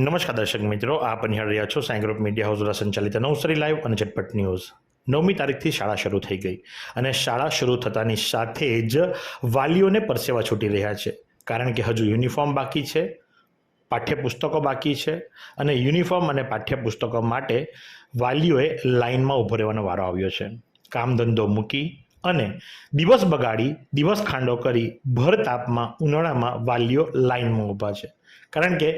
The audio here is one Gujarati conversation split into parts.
નમસ્કાર દર્શક મિત્રો, આપ નિહાળ રહ્યા છો સાઈ ગ્રુપ મીડિયા હાઉસ દ્વારા સંચાલિત નવસરી લાઈવ અને ઝટપટ ન્યૂઝ. નવમી તારીખથી શાળા શરૂ થઈ ગઈ અને શાળા શરૂ થતાની સાથે જ વાલીઓને પરસેવા છૂટી રહ્યા છે. કારણ કે હજુ યુનિફોર્મ બાકી છે, પાઠ્યપુસ્તકો બાકી છે અને યુનિફોર્મ અને પાઠ્યપુસ્તકો માટે વાલીઓએ લાઇનમાં ઊભો રહેવાનો વારો આવ્યો છે. કામ ધંધો મૂકી અને દિવસ બગાડી, દિવસ ખાંડો કરી ભર તાપમાં, ઉનાળામાં વાલીઓ લાઇનમાં ઊભા છે. કારણ કે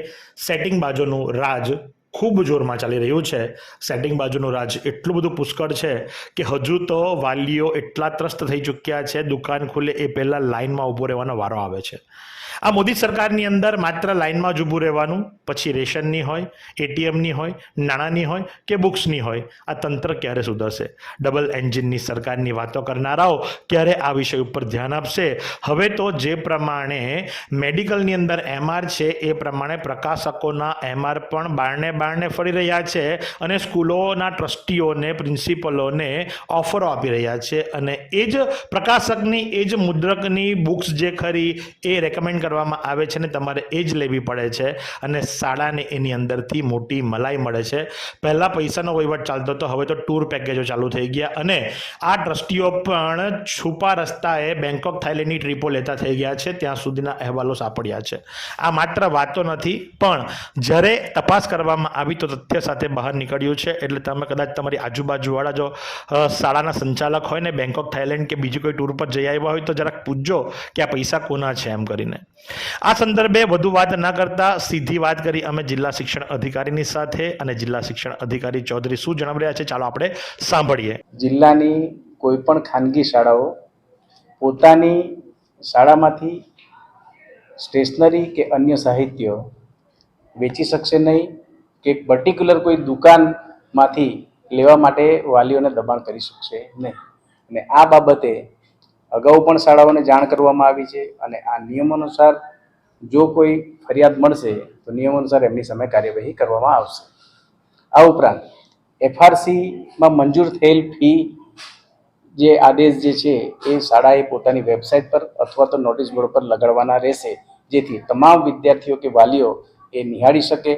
સેટિંગ બાજુનું રાજ ખૂબ જોરમાં ચાલી રહ્યું છે. સેટિંગ બાજુનું રાજ એટલું બધું પુષ્કળ છે કે હજુ તો વાલીઓ એટલા ત્રસ્ત થઈ ચૂક્યા છે, દુકાન ખુલે એ પહેલાં લાઇનમાં ઊભો રહેવાનો વારો આવે છે. આ મોદી સરકારની અંદર માત્ર લાઇનમાં જ ઊભું રહેવાનું, પછી રેશનની હોય, એટીએમની હોય, નાણાંની હોય કે બુક્સની હોય, આ તંત્ર ક્યારે સુધરશે? ડબલ એન્જિનની સરકારની વાતો કરનારાઓ ક્યારે આ વિષય ઉપર ધ્યાન આપશે? હવે તો જે પ્રમાણે મેડિકલની અંદર એમઆર છે, એ પ્રમાણે પ્રકાશકોના એમઆર પણ બારણે બારણે ફરી રહ્યા છે અને સ્કૂલોના ટ્રસ્ટીઓને, પ્રિન્સિપલોને ઓફરો આપી રહ્યા છે. અને એ જ પ્રકાશકની, એ જ મુદ્રકની બુક્સ જે ખરી, એ રેકમેન્ડ કરવામાં આવે છે ને તમારે એ જ લેવી પડે છે અને શાળાને એની અંદરથી મોટી મલાઈ મળે છે. પહેલાં પૈસાનો વહીવટ ચાલતો હતો, હવે તો ટૂર પેકેજો ચાલુ થઈ ગયા અને આ ટ્રસ્ટીઓ પણ છુપા રસ્તાએ બેંકોક થાઈલેન્ડની ટ્રીપો લેતા થઈ ગયા છે, ત્યાં સુધીના અહેવાલો સાંપડ્યા છે. આ માત્ર વાતો નથી, પણ જ્યારે તપાસ કરવામાં આવી તો તથ્ય સાથે બહાર નીકળ્યું છે. એટલે તમે કદાચ તમારી આજુબાજુવાળા જો શાળાના સંચાલક હોય ને બેંકોક થાઈલેન્ડ કે બીજી કોઈ ટૂર પર જઈ આવ્યા હોય તો જરાક પૂછજો કે આ પૈસા કોના છે એમ કરીને. આ સંદર્ભે વધુ વાત ન કરતા સીધી વાત કરી અમે જિલ્લા શિક્ષણ અધિકારીની સાથે અને જિલ્લા શિક્ષણ અધિકારી ચૌધરી શું જણાવી રહ્યા છે ચાલો આપણે સાંભળીએ. જિલ્લાની કોઈ પણ ખાનગી શાળાઓ પોતાની શાળામાંથી સ્ટેશનરી કે અન્ય સાહિત્ય વેચી શકશે નહીં કે પર્ટિક્યુલર કોઈ દુકાનમાંથી લેવા માટે વાલીઓને દબાણ કરી શકશે નહીં. અને આ બાબતે અગાઉ પણ શાળાઓને જાણ કરવામાં આવી છે અને આ નિયમ અનુસાર જો કોઈ ફરિયાદ મળશે, તો નિયમ અનુસાર એમની સામે કાર્યવાહી કરવામાં આવશે. આ ઉપરાંત, એફઆરસીમાં મંજૂર થયેલ ફી જે આદેશ જે છે, એ શાળાએ પોતાની વેબસાઇટ પર અથવા તો નોટિસ બોર્ડ પર લગાડવાના રહેશે. જેથી તમામ વિદ્યાર્થીઓ કે વાલીઓ એ નિહાળી શકે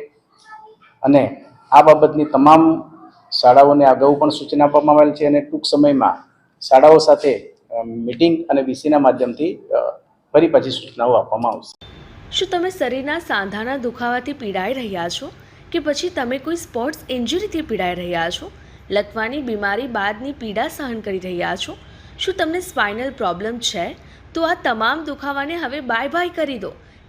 અને આ બાબતની તમામ શાળાઓને અગાઉ પણ સૂચના આપવામાં આવેલ છે અને ટૂંક સમયમાં શાળાઓ સાથે મિટિંગ અને વીસીના માધ્યમથી ફરી પછી સૂચનાઓ આપવામાં આવશે. શું તમે શરીરના સાંધાના દુખાવાથી પીડાઈ રહ્યા છો? કે પછી તમે કોઈ સ્પોર્ટ્સ ઇન્જરીથી પીડાઈ રહ્યા છો? લકવાની બીમારી બાદની પીડા સહન કરી રહ્યા છો? શું તમને સ્પાઇનલ પ્રોબ્લેમ છે? તો આ તમામ દુખાવાને હવે બાય બાય કરી દો.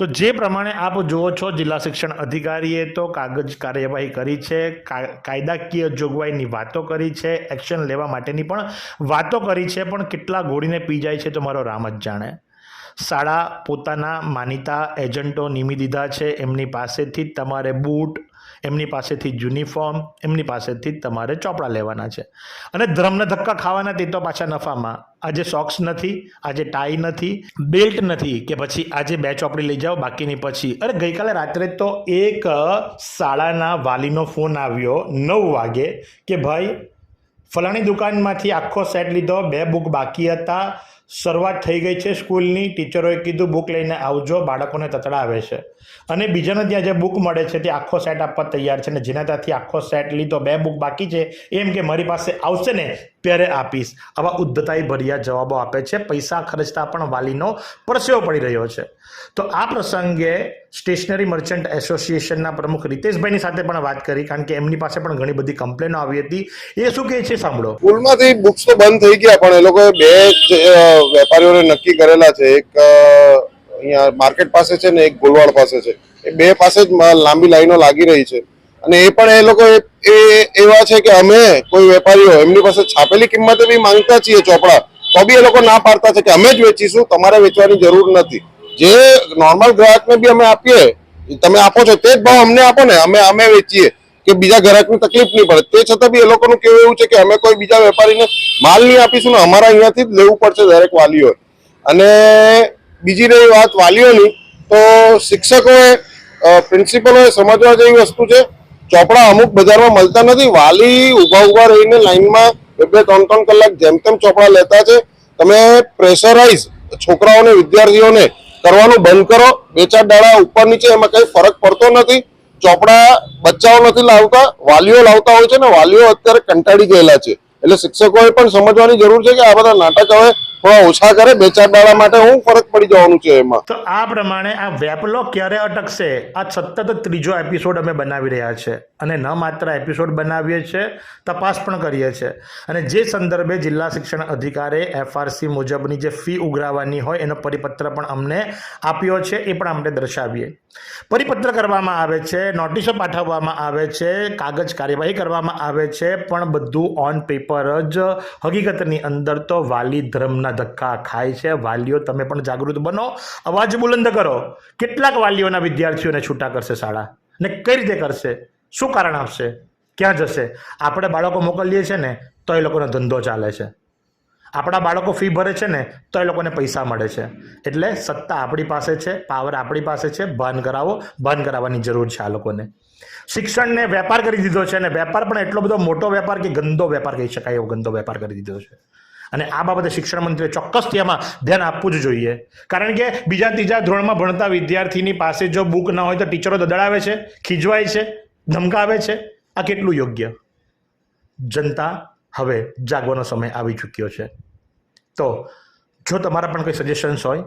તો જે પ્રમાણે આપ જુઓ છો, જિલ્લા શિક્ષણ અધિકારીએ તો કાગજ કાર્યવાહી કરી છે કાયદાકીય જોગવાઈની વાતો કરી છે, એક્શન લેવા માટેની પણ વાતો કરી છે, પણ કેટલા ગોળીને પી જાય છે તો મારો રામ જ જાણે. શાળા પોતાના માનીતા એજન્ટો નિમી દીધા છે. એમની પાસેથી જ તમારે બૂટ, એમની પાસેથી યુનિફોર્મ, એમની પાસેથી જ તમારે ચોપડા લેવાના છે. અને ધર્મના ધક્કા ખાવાના તે તો પાછા નફામાં. આજે સોક્સ નથી, આજે ટાઈ નથી બેલ્ટ નથી કે પછી આજે બે ચોપડી લઈ જાઓ, બાકીની પછી. અરે ગઈકાલે રાત્રે તો એક શાળાના વાલીનો ફોન આવ્યો નવ વાગે કે ભાઈ, ફલાણી દુકાનમાંથી આખો સેટ લીધો, બે બુક બાકી હતા શરૂઆત થઈ ગઈ છે સ્કૂલની. ટીચરોએ કીધું, બુક લઈને આવજો, બાળકોને તતડાવે છે. અને બીજાને ત્યાં જે બુક મળે છે, તે આખો સેટ આપવા તૈયાર છે અને જેના ત્યાંથી આખો સેટ લીધો, બે બુક બાકી છે. એમ કે, મારી પાસે આવશે ને ત્યારે આપીશ. આવા ઉદ્ધતાઈ ભર્યા જવાબો આપે છે. પૈસા ખર્ચતા પણ વાલીનો પરસેવો પડી રહ્યો છે. તો આ પ્રસંગે સ્ટેશનરી મર્ચન્ટ એસોસિએશનના પ્રમુખ રીતેશભાઈની સાથે પણ વાત કરી, કારણ કે એમની પાસે પણ ઘણી બધી કમ્પ્લેનો આવી હતી. એ શું કહે છે સાંભળો. સ્કૂલમાંથી બુક્સ તો બંધ થઈ ગયા, પણ એ લોકોએ બે વેપારીઓને નક્કી કરેલા છે. એક અહીંયા માર્કેટ પાસે છે ને એક ગોલવાડ પાસે છે. એ બે પાસે જ લાંબી લાઈનો લાગી રહી છે. અને એ પણ એ લોકો એ- એવા છે કે અમે કોઈ વેપારીઓ, એમની પાસે છાપેલી કિંમતે બી માંગતા છીએ ચોપડા, તો બી એ લોકો ના પાડતા છે કે અમે જ વેચીશું, તમારે વેચવાની જરૂર નથી. જે નોર્મલ ગ્રાહકને બી અમે આપીએ, તમે આપો છો તે જ ભાવ અમને આપો ને, અમે અમે વેચીએ, કે બીજા ગ્રાહકની તકલીફ નહીં પડે. તે છતાં બી એ લોકોનું કેવું એવું છે કે અમે કોઈ બીજા વેપારીને માલ નહીં આપીશું ને, અમારા અહીંયાથી જ લેવું પડશે દરેક વાલીઓ અને બીજી રહી વાત વાલીઓની, તો શિક્ષકોએ પ્રિન્સિપલોએ સમજવા જેવી વસ્તુ છે ચોપડા અમુક બજારમાં મળતા નથી. વાલી ઊભા ઊભા રહીને લાઈનમાં બે બે, ત્રણ ત્રણ કલાક જેમ તેમ ચોપડા લેતા છે. તમે પ્રેશરાઇઝ છોકરાઓને, વિદ્યાર્થીઓને કરવાનું બંધ કરો. બે ચાર દાડા ઉપર નીચે એમાં કઈ ફરક પડતો નથી. ચોપડા બચ્ચાઓ નથી લાવતા, વાલીઓ લાવતા હોય છે ને વાલીઓ અત્યારે કંટાળી ગયેલા છે. એટલે શિક્ષકોએ પણ સમજવાની જરૂર છે કે આ બધા નાટક હવે થોડા ઓછા કરે, બે ચાર માટે હું ફરક પડી જવાનું છે એમાં. તો આ પ્રમાણે આ વેપલો ક્યારે અટકશે? આ સતત ત્રીજો એપિસોડ અમે બનાવી રહ્યા છે. અને ન માત્ર એપિસોડ બનાવીએ છીએ, તપાસ પણ કરીએ છીએ. અને જે સંદર્ભે જિલ્લા શિક્ષણ અધિકારી એફઆરસી મુજબની જે ફી ઉઘરાવવાની હોય, એનો પરિપત્ર પણ અમને આપ્યો છે, એ પણ અમને દર્શાવીએ. પરિપત્ર કરવામાં આવે છે, નોટિસો પાઠવવામાં આવે છે, કાગજ કાર્યવાહી કરવામાં આવે છે, પણ બધું ઓન પેપર જ. હકીકતની અંદર તો વાલી ધર્મના ધક્કા ખાય છે. વાલીઓ તમે પણ જાગૃત બનો. અવાજ બુલંદ કરો. કેટલાક વાલીઓના વિદ્યાર્થીઓને છૂટા કરશે શાળા. ને કઈ રીતે કરશે? શું કારણ આપશે? ક્યાં જશે? આપણે બાળકો મોકલીએ છીએ ને, તો એ લોકોનો ધંધો ચાલે છે. આપણા બાળકો ફી ભરે છે ને, તો એ લોકોને પૈસા મળે છે. એટલે સત્તા આપણી પાસે છે, પાવર આપણી પાસે છે, ભાન કરાવો, ભાન કરાવવાની જરૂર છે આ લોકોને. શિક્ષણને વેપાર કરી દીધો છે અને વેપાર પણ એટલો બધો મોટો વેપાર કે ગંદો વેપાર કહી શકાય એવો ગંદો વેપાર કરી દીધો છે. અને આ બાબતે શિક્ષણ મંત્રીએ ચોક્કસથી આમાં ધ્યાન આપવું જ જોઈએ. કારણ કે બીજા ત્રીજા ધોરણમાં ભણતા વિદ્યાર્થીની પાસે જો બુક ન હોય તો ટીચરો દદડાવે છે, ખીજવાય છે, ધમકાવે છે. આ કેટલું યોગ્ય? જનતા હવે જાગવાનો સમય આવી ચૂક્યો છે. તો જો તમારા પણ કંઈ સજેશન્સ હોય,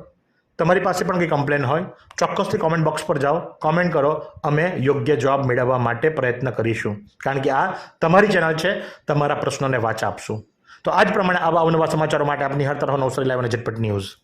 તમારી પાસે પણ કંઈ કમ્પ્લેન હોય, ચોક્કસથી કોમેન્ટ બોક્સ પર જાઓ કોમેન્ટ કરો, અમે યોગ્ય જવાબ મેળવવા માટે પ્રયત્ન કરીશું. કારણ કે આ તમારી ચેનલ છે, તમારા પ્રશ્નોને વાચ આપશું. તો આજ પ્રમાણે આવા અવનવા સમાચારો માટે આપની હર તરફ નવસરી લાઈવ અને ઝટપટ ન્યૂઝ.